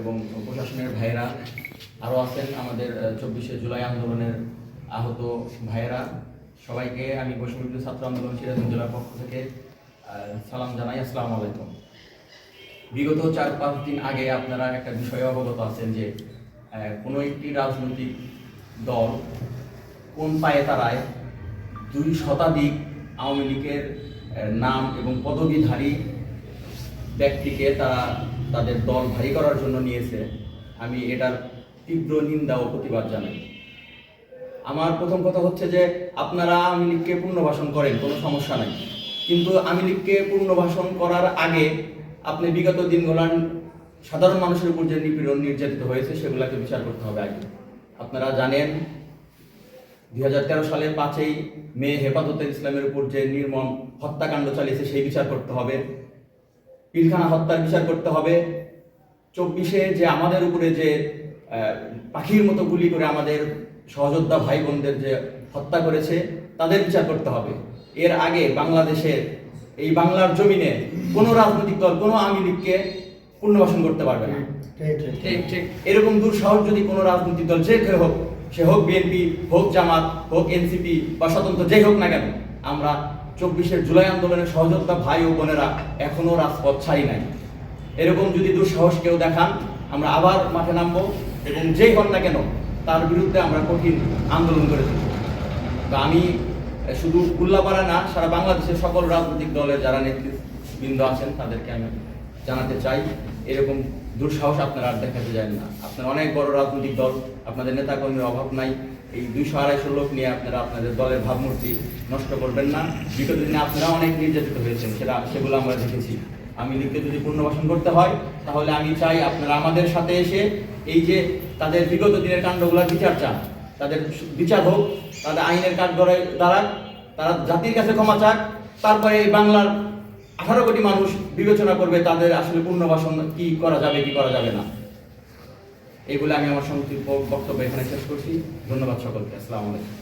এবং প্রশাসনের ভাইয়েরা আরও আছেন আমাদের চব্বিশে জুলাই আন্দোলনের আহত ভাইয়েরা। সবাইকে আমি বৈষম্য ছাত্র আন্দোলন সিরাজগঞ্জ জেলার পক্ষ থেকে সালাম জানাই। আসসালামু আলাইকুম। বিগত চার পাঁচ দিন আগে আপনারা একটা বিষয়ে অবগত আছেন যে কোনো একটি রাজনৈতিক দল কোন পায়ে তারায় দুই শতাধিক আওয়ামী লীগের নাম এবং পদবীধারী ব্যক্তিকে তারা তাদের দল ভারী করার জন্য নিয়েছে, আমি এটার তীব্র নিন্দা ও প্রতিবাদ জানাই। আমার প্রথম কথা হচ্ছে যে, আপনারা আওয়ামী লীগকে পুনর্বাসন করেন, কোনো সমস্যা নাই। কিন্তু আওয়ামী লীগকে পুনর্বাসন করার আগে আপনি বিগত দিনগুলান সাধারণ মানুষের উপর যে নিপীড়ন নির্যাতিত হয়েছে, সেগুলোকে বিচার করতে হবে আগে। আপনারা জানেন, দুই হাজার তেরো সালের পাঁচই মে হেফাজতে ইসলামের উপর যে নির্মম হত্যাকাণ্ড চালিয়েছে, সেই বিচার করতে হবে। পিলখানা হত্যার বিচার করতে হবে। চব্বিশে যে আমাদের উপরে যে পাখির মতো গুলি করে আমাদের সহযোদ্ধা ভাই বোনদের যে হত্যা করেছে তাদের বিচার করতে হবে। এর আগে বাংলাদেশের এই বাংলার জমিনে কোনো রাজনৈতিক দল কোনো আওয়ামী লীগকে পুনর্বাসন করতে পারবে না। ঠিক ঠিক এরকম দুঃসাহস যদি কোনো রাজনৈতিক দল যে কেউ হোক সে হোক বিএনপি হোক জামাত হোক এনসিপি বা স্বতন্ত্র যেই হোক না কেন আমরা চব্বিশের জুলাই আন্দোলনের সহযোগিতা ভাই ও বোনেরা এখনও রাজপথ ছাড়ি নাই। এরকম যদি দুঃসাহস কেউ দেখান, আমরা আবার মাঠে নামবো এবং যেই হন না কেন, তার বিরুদ্ধে আমরা কঠিন আন্দোলন করে থাকি তো আমি শুধু উল্লাপাড়া না, সারা বাংলাদেশের সকল রাজনৈতিক দলের যারা নেতৃবৃন্দ আছেন, তাদেরকে আমি জানাতে চাই, এরকম দুঃসাহস আপনারা আর দেখাতে যায় না। আপনার অনেক বড় রাজনৈতিক দল, আপনাদের নেতাকর্মীর অভাব নাই। এই দুইশো আড়াইশো লোক নিয়ে আপনারা আপনাদের দলের ভাবমূর্তি নষ্ট করবেন না। বিগত দিনে আপনারা অনেক নির্যাতিত হয়েছেন, সেটা, সেগুলো আমরা দেখেছি। আমি লিখতে যদি পুনর্বাসন করতে হয়, তাহলে আমি চাই আপনারা আমাদের সাথে এসে এই যে তাদের বিগত দিনের কাণ্ডগুলোর বিচার চান। তাদের বিচার হোক, তাদের আইনের কাজ দ্বারা তারা জাতির কাছে ক্ষমা চাক, তারপরে এই বাংলার আঠারো কোটি মানুষ বিবেচনা করবে তাদের আসলে পুনর্বাসন কি করা যাবে, কি করা যাবে না। এইগুলো আমি আমার সংক্ষিপ্ত বক্তব্য এখানে শেষ করছি। ধন্যবাদ সকলকে। আসসালামু আলাইকুম।